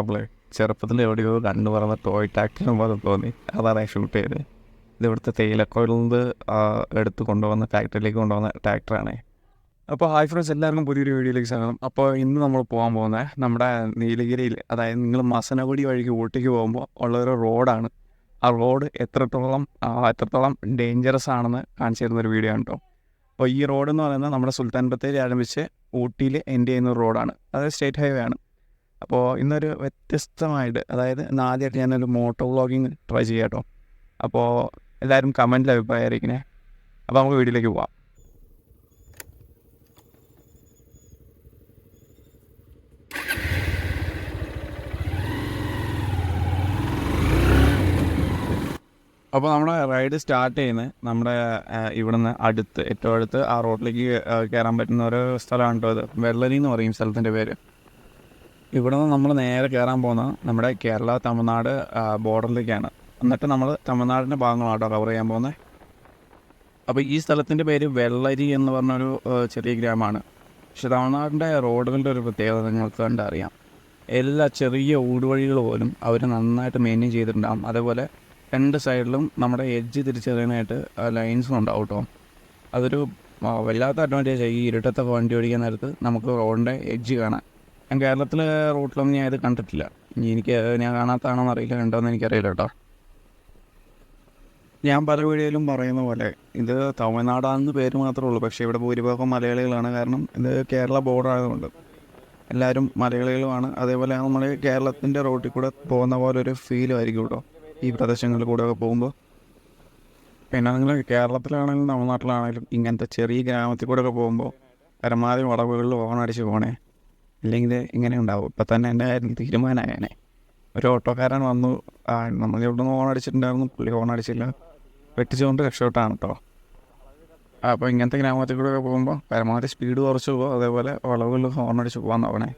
നമ്മൾ ചെറുപ്പത്തിൽ എവിടെയോ കണ്ടു പറഞ്ഞ ടോയ് ടാക്ടർ പോലെ തോന്നി. അതാണ് ഷൂട്ട് ചെയ്തത്. ഇത് ഇവിടുത്തെ തേയിലക്കോയിൽ നിന്ന് എടുത്ത് കൊണ്ടുവന്ന ഫാക്ടറിയിലേക്ക് കൊണ്ടുവന്ന ട്രാക്ടറാണ് അപ്പോൾ ഹായ് ഫ്രണ്ട്സ് എല്ലാവർക്കും പുതിയൊരു വീഡിയോയിലേക്ക് സ്വാഗതം. അപ്പോൾ ഇന്ന് നമ്മൾ പോകാൻ പോകുന്നത് നമ്മുടെ നീലഗിരിയിൽ അതായത് നിങ്ങൾ മസനഗുടി വഴിക്ക് ഊട്ടിക്ക് പോകുമ്പോൾ ഉള്ളൊരു റോഡാണ് ആ റോഡ് എത്രത്തോളം എത്രത്തോളം ഡേഞ്ചറസ് ആണെന്ന് കാണിച്ചു തരുന്ന ഒരു വീഡിയോ ആണ് കേട്ടോ അപ്പോൾ ഈ റോഡ് എന്ന് പറയുന്നത് നമ്മുടെ സുൽത്താൻ ബത്തേരി ആരംഭിച്ച് ഊട്ടിയിൽ എൻഡ് ചെയ്യുന്ന റോഡാണ് അതായത് സ്റ്റേറ്റ് ഹൈവേ ആണ്. അപ്പോൾ ഇന്നൊരു വ്യത്യസ്തമായിട്ട് അതായത് ഇന്ന് ആദ്യമായിട്ട് ഞാനൊരു മോട്ടോ വ്ളോഗിങ് ട്രൈ ചെയ്യാം കേട്ടോ അപ്പോൾ എല്ലാവരും കമന്റിൽ അഭിപ്രായം അറിയിക്കണേ അപ്പോൾ നമുക്ക് വീട്ടിലേക്ക് പോവാം. അപ്പോൾ നമ്മുടെ റൈഡ് സ്റ്റാർട്ട് ചെയ്യുന്നത് നമ്മുടെ ഇവിടുന്ന് അടുത്ത് ഏറ്റവും അടുത്ത് ആ റോഡിലേക്ക് കയറാൻ പറ്റുന്ന ഒരു സ്ഥലമാണ് കേട്ടോ അത്. വെള്ളരി എന്ന് പറയും സ്ഥലത്തിന്റെ പേര്. ഇവിടെ നിന്ന് നമ്മൾ നേരെ കയറാൻ പോകുന്നത് നമ്മുടെ കേരള തമിഴ്നാട് ബോർഡറിലേക്കാണ്. എന്നിട്ട് നമ്മൾ തമിഴ്നാടിന്റെ ഭാഗങ്ങളാണ് കവർ ചെയ്യാൻ പോകുന്നത് അപ്പോൾ ഈ സ്ഥലത്തിന്റെ പേര് വെള്ളരി എന്ന് പറഞ്ഞൊരു ചെറിയ ഗ്രാമമാണ്. പക്ഷെ തമിഴ്നാടിന്റെ റോഡുകളുടെ ഒരു പ്രത്യേകത നിങ്ങൾക്ക് കണ്ടറിയാം. എല്ലാ ചെറിയ ഊടുവഴികൾ പോലും അവർ നന്നായിട്ട് മെയിന്റെയിൻ ചെയ്തിട്ടുണ്ടാകും അതേപോലെ രണ്ട് സൈഡിലും നമ്മുടെ എഡ്ജ് തിരിച്ചറിയാനായിട്ട് ലൈൻസും ഉണ്ടാവും കേട്ടോ അതൊരു വല്ലാത്ത അഡ്വാന്റേജ് ഈ ഇരുട്ടത്തൊക്കെ വണ്ടി ഓടിക്കാൻ നേരത്ത് നമുക്ക് റോഡിന്റെ എഡ്ജ് കാണാൻ. ഞാൻ കേരളത്തിലെ റൂട്ടിലൊന്നും ഞാൻ ഇത് കണ്ടിട്ടില്ല. ഇനി എനിക്ക് ഞാൻ കാണാത്തതാണോന്ന് അറിയില്ല കണ്ടോന്ന് എനിക്കറിയില്ല കേട്ടോ. ഞാൻ പല വീഡിയോയിലും പറയുന്ന പോലെ ഇത് തമിഴ്നാടാണെന്ന് പേര് മാത്രമേ ഉള്ളൂ. പക്ഷേ ഇവിടെ ഭൂരിഭാഗം മലയാളികളാണ്. കാരണം ഇത് കേരള ബോർഡർ ആയതുകൊണ്ട് എല്ലാവരും മലയാളികളുമാണ്. അതേപോലെ നമ്മൾ കേരളത്തിന്റെ റോട്ടിൽ കൂടെ പോകുന്ന പോലെ ഒരു ഫീലും ആയിരിക്കും കേട്ടോ ഈ പ്രദേശങ്ങളിൽ കൂടെ ഒക്കെ പോകുമ്പോൾ പിന്നെ നിങ്ങൾ കേരളത്തിലാണെങ്കിലും തമിഴ്നാട്ടിലാണെങ്കിലും ഇങ്ങനത്തെ ചെറിയ ഗ്രാമത്തിൽ കൂടെ ഒക്കെ പോകുമ്പോൾ പരമാവധി വളവുകളിൽ ഓണടിച്ച് പോകണേ ഇല്ലെങ്കിൽ ഇങ്ങനെ ഉണ്ടാവും. ഇപ്പം തന്നെ എന്റെ കാര്യം തീരുമാനമായേനെ. ഒരു ഓട്ടോക്കാരൻ വന്നു. നമ്മൾ ഇവിടെ നിന്ന് ഓണടിച്ചിട്ടുണ്ടായിരുന്നു പുള്ളി ഓണടിച്ചില്ല വെട്ടിച്ചുകൊണ്ട് രക്ഷപ്പെട്ടാണ് കേട്ടോ അപ്പോൾ ഇങ്ങനത്തെ ഗ്രാമത്തിൽ കൂടെ ഒക്കെ പോകുമ്പോൾ പരമാവധി സ്പീഡ് കുറച്ച് പോകും അതേപോലെ വളവുകളിൽ ഹോൺ അടിച്ച് പോകാൻ നോക്കണേ.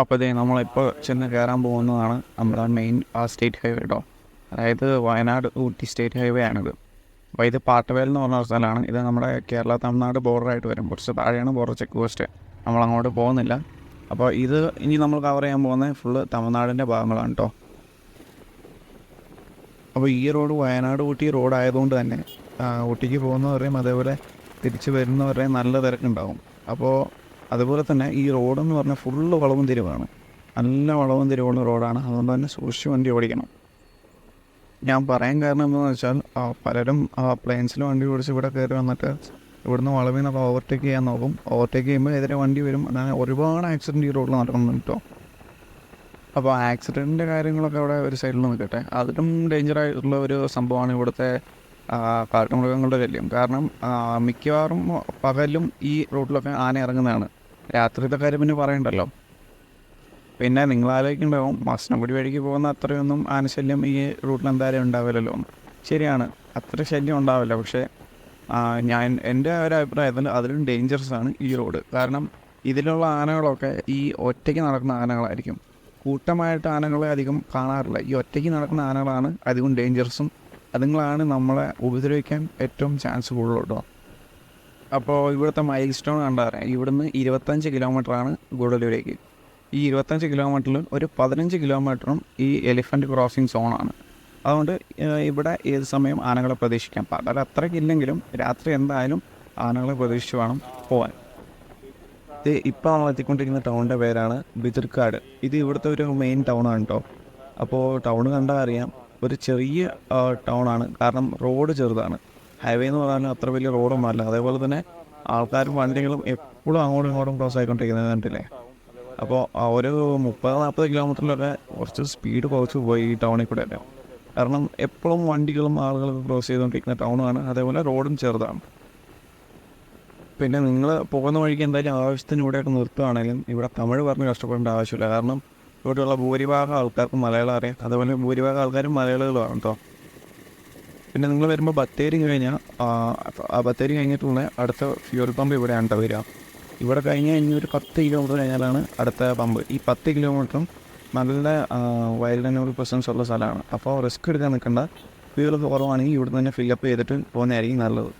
അപ്പോൾ ഇതേ നമ്മളിപ്പോൾ ചെന്ന് കയറാൻ പോകുന്നതാണ് നമ്മുടെ മെയിൻ ആ സ്റ്റേറ്റ് ഹൈവേ കേട്ടോ അതായത് വയനാട് ഊട്ടി സ്റ്റേറ്റ് ഹൈവേ ആണിത്. അപ്പോൾ ഇത് പാട്ടവേൽ എന്ന് പറഞ്ഞ സ്ഥലമാണ്. ഇത് നമ്മുടെ കേരള തമിഴ്നാട് ബോർഡറായിട്ട് വരും. കുറച്ച് താഴെയാണ് ബോർഡർ ചെക്ക് പോസ്റ്റ് നമ്മൾ അങ്ങോട്ട് പോകുന്നില്ല. അപ്പോൾ ഇത് ഇനി നമ്മൾ കവർ ചെയ്യാൻ പോകുന്നത് ഫുള്ള് തമിഴ്നാടിന്റെ ഭാഗങ്ങളാണ് കേട്ടോ അപ്പോൾ ഈ റോഡ് വയനാട് ഊട്ടി റോഡ് ആയതുകൊണ്ട് തന്നെ ഊട്ടിക്ക് പോകുന്നവരെയും അതേപോലെ തിരിച്ച് വരുന്നവരെയും നല്ല തിരക്കുണ്ടാവും. അപ്പോൾ അതുപോലെ തന്നെ ഈ റോഡെന്ന് പറഞ്ഞാൽ ഫുള്ള് വളവും തിരിവാണ്. നല്ല വളവും തിരിവുള്ള റോഡാണ് അതുകൊണ്ട് തന്നെ സൂക്ഷിച്ച് വണ്ടി ഓടിക്കണം. ഞാൻ പറയാൻ കാരണം എന്താണെന്ന് വെച്ചാൽ പലരും പ്ലെയിൻസിൽ വണ്ടി ഓടിച്ച് ഇവിടെ കയറി വന്നിട്ട് ഇവിടുന്ന് വളവിൽ ഓവർടേക്ക് ചെയ്യാൻ നോക്കും. ഓവർടേക്ക് ചെയ്യുമ്പോൾ എതിരെ വണ്ടി വരും. അങ്ങനെ ഒരുപാട് ആക്സിഡന്റ് ഈ റോഡിൽ നടക്കുന്നുണ്ട് കേട്ടോ അപ്പോൾ ആക്സിഡന്റിന്റെ കാര്യങ്ങളൊക്കെ അവിടെ ഒരു സൈഡിൽ നിൽക്കട്ടെ അതിലും ഡേഞ്ചർ ആയിട്ടുള്ള ഒരു സംഭവമാണ് ഇവിടുത്തെ കാട്ടുമൃഗങ്ങളുടെ ശല്യം. കാരണം മിക്കവാറും പകലും ഈ റൂട്ടിലൊക്കെ ആന ഇറങ്ങുന്നതാണ്. രാത്രിയിലത്തെ കാര്യം പിന്നെ പറയണ്ടല്ലോ. പിന്നെ നിങ്ങൾ ആലോചിക്കുന്നുണ്ടാവും മസനഗുടി വഴിക്ക് പോകുന്ന അത്രയൊന്നും ആനശല്യം ഈ റൂട്ടിൽ എന്തായാലും ഉണ്ടാവില്ലല്ലോ. ശരിയാണ്. അത്ര ശല്യം ഉണ്ടാവില്ല. പക്ഷേ ഞാൻ എന്റെ ഒരു അഭിപ്രായത്തിൽ അതിലും ഡേഞ്ചറസ് ആണ് ഈ റോഡ് കാരണം ഇതിലുള്ള ആനകളൊക്കെ ഈ ഒറ്റയ്ക്ക് നടക്കുന്ന ആനകളായിരിക്കും. കൂട്ടമായിട്ട് ആനകളെ അധികം കാണാറില്ല. ഈ ഒറ്റയ്ക്ക് നടക്കുന്ന ആനകളാണ് അധികം ഡേഞ്ചറസും അതുങ്ങളാണ് നമ്മളെ ഉപദ്രവിക്കാൻ ഏറ്റവും ചാൻസ് കൂടുതൽ കേട്ടോ. അപ്പോൾ ഇവിടുത്തെ മൈൽ സ്റ്റോൺ കണ്ടാറേ ഇവിടുന്ന് ഇരുപത്തഞ്ച് കിലോമീറ്ററാണ് ഗുഡലൂരേക്ക് ഈ ഇരുപത്തഞ്ച് കിലോമീറ്ററിൽ ഒരു പതിനഞ്ച് കിലോമീറ്ററും ഈ എലിഫന്റ് ക്രോസിംഗ് സോണാണ് അതുകൊണ്ട് ഇവിടെ ഏത് സമയം ആനകളെ പ്രതീക്ഷിക്കാം. പകൽ അത്രയ്ക്കില്ലെങ്കിലും രാത്രി എന്തായാലും ആനകളെ പ്രതീക്ഷിച്ച് വേണം പോവാൻ. ഇത് ഇപ്പോൾ നമ്മൾ എത്തിക്കൊണ്ടിരിക്കുന്ന ടൗണിന്റെ പേരാണ് ബിതിർക്കാട്. ഇത് ഇവിടുത്തെ ഒരു മെയിൻ ടൗണാണ് കേട്ടോ അപ്പോൾ ടൗൺ കണ്ടാൽ അറിയാം ഒരു ചെറിയ ടൗണാണ് കാരണം റോഡ് ചെറുതാണ്. ഹൈവേ എന്ന് പറഞ്ഞാൽ അത്ര വലിയ റോഡൊന്നുമല്ല അതേപോലെ തന്നെ ആൾക്കാരും വണ്ടികളും എപ്പോഴും അങ്ങോട്ടും ഇങ്ങോട്ടും ക്രോസ് ആയിക്കൊണ്ടിരിക്കുന്നത് കണ്ടില്ലേ? അപ്പോൾ ഒരു മുപ്പത് നാൽപ്പത് കിലോമീറ്ററിലൊക്കെ കുറച്ച് സ്പീഡ് കുറച്ച് പോയി ഈ ടൗണിൽ കൂടെ ഒക്കെ കാരണം എപ്പോഴും വണ്ടികളും ആളുകളും ക്രോസ് ചെയ്തുകൊണ്ടിരിക്കുന്ന ടൗണാണ് അതേപോലെ റോഡും ചെറുതാണ്. പിന്നെ നിങ്ങൾ പോകുന്ന വഴിക്ക് എന്തായാലും ആവശ്യത്തിന് ഇവിടെയൊക്കെ നിർത്തുകയാണെങ്കിലും ഇവിടെ തമിഴ് പറഞ്ഞ് കഷ്ടപ്പെടേണ്ട ആവശ്യമില്ല. കാരണം ഇവിടെയുള്ള ഭൂരിഭാഗം ആൾക്കാർക്ക് മലയാളം അറിയാം. അതേപോലെ ഭൂരിഭാഗം ആൾക്കാരും മലയാളികളുമാണ് കേട്ടോ. പിന്നെ നിങ്ങൾ വരുമ്പോൾ ബത്തേരി കഴിഞ്ഞാൽ ആ ബത്തേരി കഴിഞ്ഞിട്ടുള്ള അടുത്ത ഫ്യൂൽ പമ്പ് ഇവിടെയാണ് കേട്ടോ വരിക. ഇവിടെ കഴിഞ്ഞാൽ ഇനി ഒരു പത്ത് കിലോമീറ്റർ കഴിഞ്ഞാലാണ് അടുത്ത പമ്പ് ഈ പത്ത് കിലോമീറ്ററും നല്ല വൈൽഡ് ആനിമൽ പ്രസൻസ് ഉള്ള സ്ഥലമാണ്. അപ്പോൾ റിസ്ക് എടുക്കാൻ നിൽക്കേണ്ട. വീട് കുറവാണെങ്കിൽ ഇവിടെ തന്നെ ഫില്ലപ്പ് ചെയ്തിട്ട് പോകുന്നതായിരിക്കും നല്ലത്.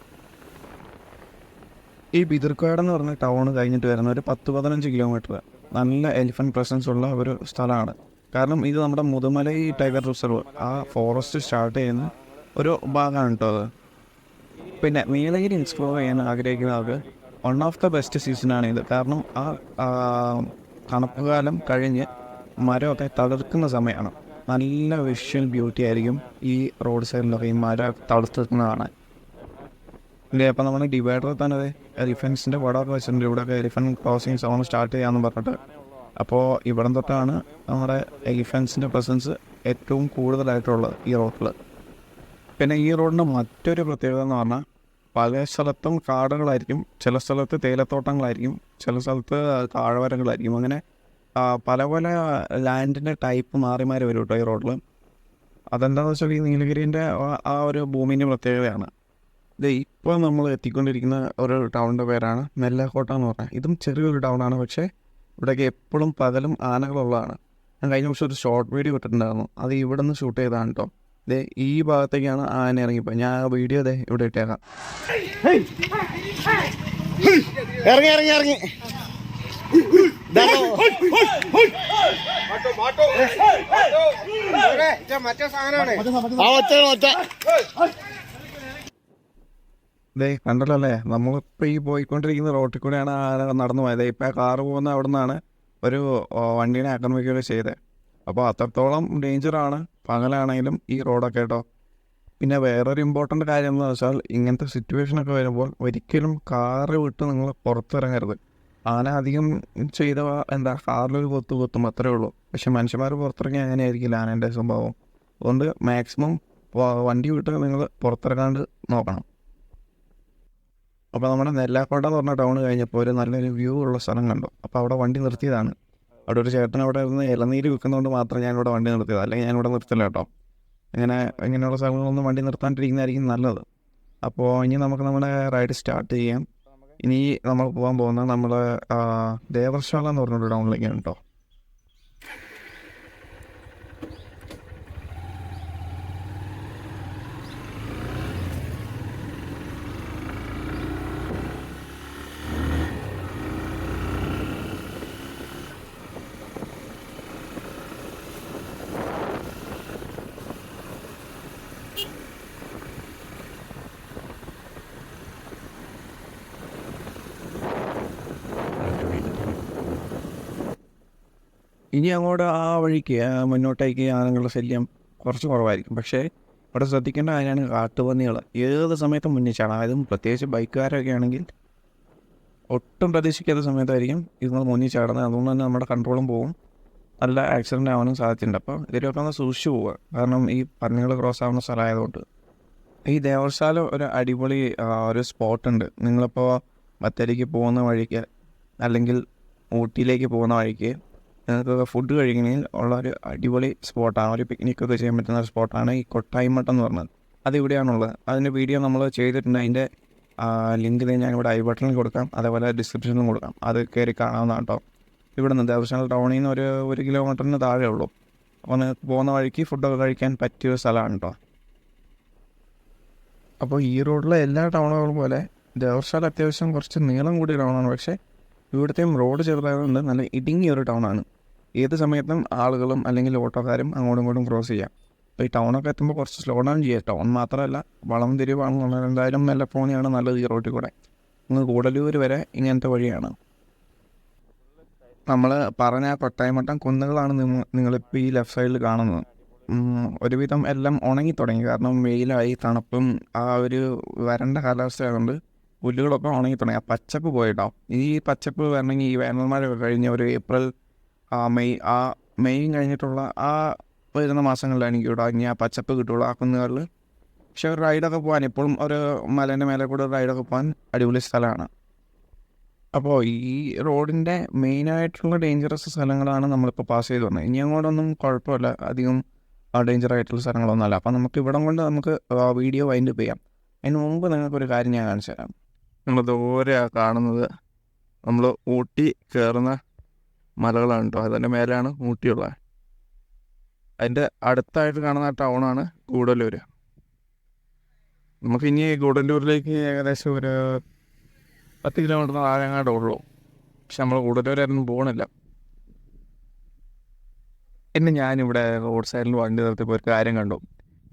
ഈ ബിതിർക്കാട് എന്ന് പറഞ്ഞ ടൗൺ കഴിഞ്ഞിട്ട് വരുന്ന ഒരു പത്ത് പതിനഞ്ച് കിലോമീറ്റർ നല്ല എലിഫന്റ് പ്രസൻസ് ഉള്ള ഒരു സ്ഥലമാണ്. കാരണം ഇത് നമ്മുടെ മുതുമലൈ ടൈഗർ റിസർവ് ആ ഫോറസ്റ്റ് സ്റ്റാർട്ട് ചെയ്യുന്ന ഒരു ഭാഗമാണ് കേട്ടോ അത്. പിന്നെ നീലഗിരി എക്സ്പ്ലോർ ചെയ്യാൻ ആഗ്രഹിക്കുന്നവർക്ക് one of the best season ആണ് ഇത്. കാരണം ആ, തണുപ്പ് കാലം കഴിഞ്ഞ് മരമൊക്കെ തളിർക്കുന്ന സമയമാണ്. നല്ല വിഷ്വൽ ബ്യൂട്ടി ആയിരിക്കും ഈ റോഡ് സൈഡിലൊക്കെ ഈ മരം തളിർത്തുന്ന കാണാൻ ഇല്ലേ അപ്പം നമ്മൾ ഡിവൈഡർ തന്നെ എലിഫൻസിന്റെ പടമൊക്കെ വെച്ചിട്ടുണ്ട്. ഇവിടെയൊക്കെ എലിഫന്റ് ക്രോസിങ് സോൺ സ്റ്റാർട്ട് ചെയ്യാമെന്ന് പറഞ്ഞിട്ട്. അപ്പോൾ ഇവിടം തൊട്ടാണ് നമ്മുടെ എലിഫൻസിന്റെ പ്രസൻസ് ഏറ്റവും കൂടുതലായിട്ടുള്ളത് ഈ റോഡിൽ പിന്നെ ഈ റോഡിന്റെ മറ്റൊരു പ്രത്യേകത എന്ന് പറഞ്ഞാൽ പല സ്ഥലത്തും കാടുകളായിരിക്കും ചില സ്ഥലത്ത് തേയിലത്തോട്ടങ്ങളായിരിക്കും ചില സ്ഥലത്ത് താഴ്വരകളായിരിക്കും. അങ്ങനെ പല പല ലാൻഡിന്റെ ടൈപ്പ് മാറി മാറി വരും കേട്ടോ ഈ റോഡിൽ അതെന്താണെന്ന് വെച്ചാൽ ഈ നീലഗിരീന്റെ ആ- ഒരു ഭൂമിന്റെ പ്രത്യേകതയാണ്. ഇത് ഇപ്പോൾ നമ്മൾ എത്തിക്കൊണ്ടിരിക്കുന്ന ഒരു ടൗണിന്റെ പേരാണ് നെല്ലാക്കോട്ട എന്ന് പറഞ്ഞാൽ ഇതും ചെറിയൊരു ടൗണാണ് പക്ഷേ ഇവിടേക്ക് എപ്പോഴും പകലും ആനകളുള്ളതാണ്. ഞാൻ കഴിഞ്ഞ ദിവസം ഒരു ഷോർട്ട് വീഡിയോ ഇട്ടിട്ടുണ്ടായിരുന്നു. അത് ഇവിടെ നിന്ന് ഷൂട്ട് ചെയ്തതാണ് കേട്ടോ ദേ ഈ ഭാഗത്തേക്കാണ് ആന ഇറങ്ങിപ്പോയി ഞാൻ ആ വീഡിയോ അതെ ഇവിടെ ഇട്ടേക്കാം. ഇറങ്ങി ഇറങ്ങി ഇറങ്ങി. കണ്ടല്ലോ അല്ലേ? നമ്മളിപ്പോ ഈ പോയിക്കൊണ്ടിരിക്കുന്ന റോട്ടിൽ കൂടെയാണ് ആന നടന്നു പോയത്. ഇപ്പൊ കാറ് പോകുന്ന അവിടെ നിന്നാണ് ഒരു വണ്ടീനെ ആക്രമിക്കുകയൊക്കെ ചെയ്തത് അപ്പോൾ അത്രത്തോളം ഡേഞ്ചർ ആണ് പകലാണെങ്കിലും ഈ റോഡൊക്കെ കേട്ടോ. പിന്നെ വേറൊരു ഇമ്പോർട്ടന്റ് കാര്യം എന്ന് വെച്ചാൽ ഇങ്ങനത്തെ സിറ്റുവേഷനൊക്കെ വരുമ്പോൾ ഒരിക്കലും കാറ് വിട്ട് നിങ്ങൾ പുറത്തിറങ്ങരുത്. ആന അധികം ചെയ്ത എന്താ കാറിലൊരു പൊത്ത് പൊത്തും അത്രേ ഉള്ളൂ. പക്ഷെ മനുഷ്യന്മാർ പുറത്തിറങ്ങി അങ്ങനെ ആയിരിക്കില്ല ആനേന്റെ സ്വഭാവം. അതുകൊണ്ട് മാക്സിമം വണ്ടി വിട്ട് നിങ്ങൾ പുറത്തിറങ്ങാണ്ട് നോക്കണം. അപ്പോൾ നമ്മുടെ നെല്ലാക്കോട്ട എന്ന് പറഞ്ഞ ടൗൺ കഴിഞ്ഞപ്പോൾ ഒരു നല്ലൊരു വ്യൂ ഉള്ള സ്ഥലം കണ്ടു. അപ്പോൾ അവിടെ വണ്ടി നിർത്തിയതാണ്. അവിടെ ഒരു ചേട്ടൻ അവിടെ ഇരുന്ന് ഇളനീര് വിൽക്കുന്നതുകൊണ്ട് മാത്രം ഞാൻ ഇവിടെ വണ്ടി നിർത്തിയത്. അല്ലെങ്കിൽ ഞാൻ ഇവിടെ നിർത്തില്ല കേട്ടോ. ഇങ്ങനെ ഇങ്ങനെയുള്ള സ്ഥലങ്ങളൊന്നും വണ്ടി നിർത്താണ്ടിരിക്കുന്നതായിരിക്കും നല്ലത്. അപ്പോൾ ഇനി നമുക്ക് നമ്മുടെ റൈഡ് സ്റ്റാർട്ട് ചെയ്യാം. ഇനി നമ്മൾ പോകാൻ പോകുന്ന നമ്മൾ ദേവർശാല എന്ന് പറഞ്ഞൊരു ടൗണിലേക്കാണ് കേട്ടോ ഇനി അങ്ങോട്ട് ആ വഴിക്ക് മുന്നോട്ടേക്ക് ആനകളുടെ ശല്യം കുറച്ച് കുറവായിരിക്കും. പക്ഷേ അവിടെ ശ്രദ്ധിക്കേണ്ട കാര്യമാണ് കാട്ടുപന്നികൾ ഏത് സമയത്തും മുന്നിച്ചാണ് അതും പ്രത്യേകിച്ച് ബൈക്കുകാരൊക്കെ ആണെങ്കിൽ ഒട്ടും പ്രതീക്ഷിക്കാത്ത സമയത്തായിരിക്കും ഇതുങ്ങൾ മുന്നിൽ ചാടുന്നത് അതുകൊണ്ട് തന്നെ നമ്മുടെ കൺട്രോളും പോകും നല്ല ആക്സിഡന്റ് ആവാനും സാധ്യതയുണ്ട്. അപ്പോൾ ഇതിലൊക്കെ ഒന്ന് സൂക്ഷിച്ചു പോവുക. കാരണം ഈ പന്നികൾ ക്രോസ് ആവുന്ന സ്ഥലമായതുകൊണ്ട്. ഈ ദേവശാല ഒരു അടിപൊളി ഒരു സ്പോട്ടുണ്ട് നിങ്ങളിപ്പോൾ ബത്തേരിക്ക് പോകുന്ന വഴിക്ക് അല്ലെങ്കിൽ ഊട്ടിയിലേക്ക് പോകുന്ന വഴിക്ക് ഫുഡ് കഴിക്കണമെങ്കിൽ ഉള്ള ഒരു അടിപൊളി സ്പോട്ടാണ് ഒരു പിക്നിക്ക് ഒക്കെ ചെയ്യാൻ പറ്റുന്ന ഒരു സ്പോട്ടാണ് ഈ കൊട്ടായ്മട്ടം എന്ന് പറഞ്ഞത്. അത് ഇവിടെയാണുള്ളത് അതിന്റെ വീഡിയോ നമ്മൾ ചെയ്തിട്ടുണ്ട്. അതിന്റെ ലിങ്ക് ഞാൻ ഇവിടെ ഐ ബട്ടണിൽ കൊടുക്കാം. അതേപോലെ ഡിസ്ക്രിപ്ഷനിലും കൊടുക്കാം. അത് കയറി കാണാവുന്നതാണ് കേട്ടോ ഇവിടെ നിന്ന് ദേവസ്ഥാന ടൗണിൽ നിന്ന് ഒരു ഒരു കിലോമീറ്ററിന് താഴെ ഉള്ളൂ. അപ്പോൾ നിങ്ങൾക്ക് പോകുന്ന വഴിക്ക് ഫുഡൊക്കെ കഴിക്കാൻ പറ്റിയ ഒരു സ്ഥലമാണ് കേട്ടോ അപ്പോൾ ഈ റോഡിലെ എല്ലാ ടൗണുകളും പോലെ ദേവർശാല അത്യാവശ്യം കുറച്ച് നീളം കൂടിയ ടൗണാണ് പക്ഷേ ഇവിടുത്തെയും റോഡ് ചെറുതായതുകൊണ്ട് നല്ല ഇടുങ്ങിയ ഒരു ടൗണാണ് ഏത് സമയത്തും ആളുകളും അല്ലെങ്കിൽ ഓട്ടോക്കാരും അങ്ങോട്ടും ഇങ്ങോട്ടും ക്രോസ് ചെയ്യാം. അപ്പോൾ ഈ ടൗണൊക്കെ എത്തുമ്പോൾ കുറച്ച് സ്ലോ ഡൗൺ ചെയ്യുക ടൗൺ മാത്രമല്ല വളം തിരിവാണെന്നുള്ളത് എന്തായാലും മെല്ലപ്പോണിയാണ് നല്ലത് ഈ റോട്ടിൽ കൂടെ. ഇന്ന് കൂടലൂർ വരെ ഇങ്ങനത്തെ വഴിയാണ്. നമ്മൾ പറഞ്ഞ കൊട്ടായ്മട്ടം കുന്നുകളാണ് നിങ്ങൾ നിങ്ങളിപ്പോൾ ഈ ലെഫ്റ്റ് സൈഡിൽ കാണുന്നത്. ഒരുവിധം എല്ലാം ഉണങ്ങി തുടങ്ങി. കാരണം വെയിലായി തണുപ്പും ആ ഒരു വരണ്ട കാലാവസ്ഥയായതുകൊണ്ട് പുല്ലുകളൊക്കെ ഉണങ്ങി തുടങ്ങി. ആ പച്ചപ്പ് പോയിട്ടോ ഈ പച്ചപ്പ് വരണമെങ്കിൽ ഈ വേനൽ മഴ കഴിഞ്ഞ ഒരു ഏപ്രിൽ ആ മെയ് ആ മെയ് കഴിഞ്ഞിട്ടുള്ള ആ വരുന്ന മാസങ്ങളിലാണ് ഇവിടെ ഇനി ആ പച്ചപ്പ് കിട്ടുള്ളൂ ആ കുന്നുകളിൽ പക്ഷെ ഒരു റൈഡൊക്കെ പോകാൻ ഇപ്പോഴും ഒരു മലേന്റെ മേലെ കൂടെ റൈഡൊക്കെ പോകാൻ അടിപൊളി സ്ഥലമാണ്. അപ്പോൾ ഈ റോഡിന്റെ മെയിനായിട്ടുള്ള ഡേഞ്ചറസ് സ്ഥലങ്ങളാണ് നമ്മളിപ്പോൾ പാസ് ചെയ്ത് വന്നത്. ഇനി അങ്ങോട്ടൊന്നും കുഴപ്പമില്ല. അധികം ഡേഞ്ചർ ആയിട്ടുള്ള സ്ഥലങ്ങളൊന്നുമല്ല. അപ്പോൾ നമുക്ക് ഇവിടം കൊണ്ട് നമുക്ക് വീഡിയോ വൈൻഡ് ചെയ്യാം. അതിന് മുമ്പ് നിങ്ങൾക്കൊരു കാര്യം ഞാൻ കാണിച്ചു തരാം നമ്മൾ ദൂരെ കാണുന്നത് നമ്മൾ ഊട്ടി കയറുന്ന മലകളാണ് കേട്ടോ അതിന്റെ മേലെയാണ് ഊട്ടിയുള്ളത്. അതിന്റെ അടുത്തായിട്ട് കാണുന്ന ടൗണാണ് ഗൂഡല്ലൂർ നമുക്ക് ഇനി ഗൂഡല്ലൂരിലേക്ക് ഏകദേശം ഒരു പത്ത് കിലോമീറ്റർ ആരെങ്ങാണ്ട് ഉള്ളൂ. പക്ഷെ നമ്മൾ ഗൂഡല്ലൂരായിരുന്നു പോകണില്ല പിന്നെ ഞാനിവിടെ റോഡ് സൈഡിൽ വണ്ടി നിർത്തിയപ്പോൾ ഒരു കാര്യം കണ്ടു.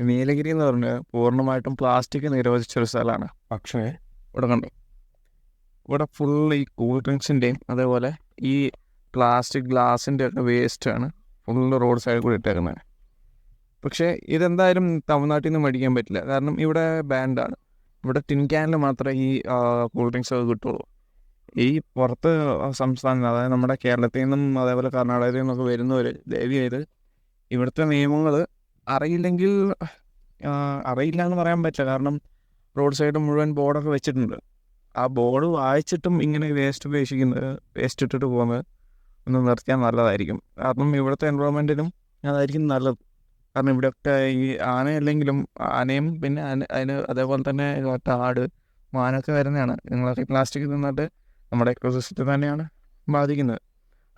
നീലഗിരി എന്ന് പറഞ്ഞ് പൂർണമായിട്ടും പ്ലാസ്റ്റിക് നിരോധിച്ചൊരു സ്ഥലമാണ്. പക്ഷേ ഇവിടെ കണ്ടു. ഇവിടെ ഫുൾ ഈ കൂൾ ഡ്രിങ്ക്സിന്റെയും അതേപോലെ ഈ പ്ലാസ്റ്റിക് ഗ്ലാസിന്റെ ഒക്കെ വേസ്റ്റാണ് ഫുള്ള് റോഡ് സൈഡിൽ കൂടി ഇട്ടേക്കുന്നത് പക്ഷേ ഇതെന്തായാലും തമിഴ്നാട്ടിൽ നിന്ന് മേടിക്കാൻ പറ്റില്ല. കാരണം ഇവിടെ ബാൻഡാണ് ഇവിടെ ടിൻ ക്യാനിൽ മാത്രമേ ഈ കൂൾ ഡ്രിങ്ക്സ് ഒക്കെ കിട്ടുള്ളൂ. ഈ പുറത്ത് സംസ്ഥാനം അതായത് നമ്മുടെ കേരളത്തിൽ നിന്നും അതേപോലെ കർണാടകത്തിൽ നിന്നൊക്കെ വരുന്നവർ ദയവ് ചെയ്ത് ഇവിടുത്തെ നിയമങ്ങൾ അറിയില്ലെങ്കിൽ അറിയില്ല എന്ന് പറയാൻ പറ്റില്ല. കാരണം റോഡ് സൈഡ് മുഴുവൻ ബോർഡൊക്കെ വെച്ചിട്ടുണ്ട്. ആ ബോർഡ് വായിച്ചിട്ടും ഇങ്ങനെ വേസ്റ്റ് ഉപേക്ഷിക്കുന്നത് വേസ്റ്റ് ഇട്ടിട്ട് പോകുന്നത് ഒന്ന് നിർത്തിയാൽ നല്ലതായിരിക്കും. കാരണം ഇവിടുത്തെ എൻവയോൺമെന്റിനും അതായിരിക്കും നല്ലത്. കാരണം ഇവിടെയൊക്കെ ഈ ആനയല്ലെങ്കിലും ആനയും പിന്നെ അതിന് അതേപോലെ തന്നെ ആട് മാനൊക്കെ വരുന്നതാണ്. നിങ്ങളൊക്കെ പ്ലാസ്റ്റിക് തിന്നിട്ട് നമ്മുടെ എക്കോസിസ്റ്റം തന്നെയാണ് ബാധിക്കുന്നത്.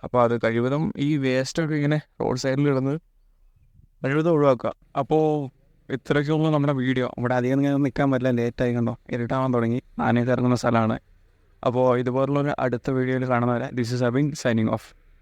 അപ്പോൾ അത് കഴിവതും ഈ വേസ്റ്റൊക്കെ ഇങ്ങനെ റോഡ് സൈഡിൽ ഇടുന്നത് കഴിവതും ഒഴിവാക്കുക. അപ്പോൾ ഇത്രയ്ക്കുള്ള നമ്മുടെ വീഡിയോ ഇവിടെ അധികം നിൽക്കാൻ പറ്റില്ല. ലേറ്റായി കണ്ടോ? ഇരുട്ടാവാൻ തുടങ്ങി. ആനയൊക്കെ ഇറങ്ങുന്ന സ്ഥലമാണ്. അപ്പോൾ ഇതുപോലുള്ളൊരു അടുത്ത വീഡിയോയിൽ കാണുന്നവരെ this is Abin signing off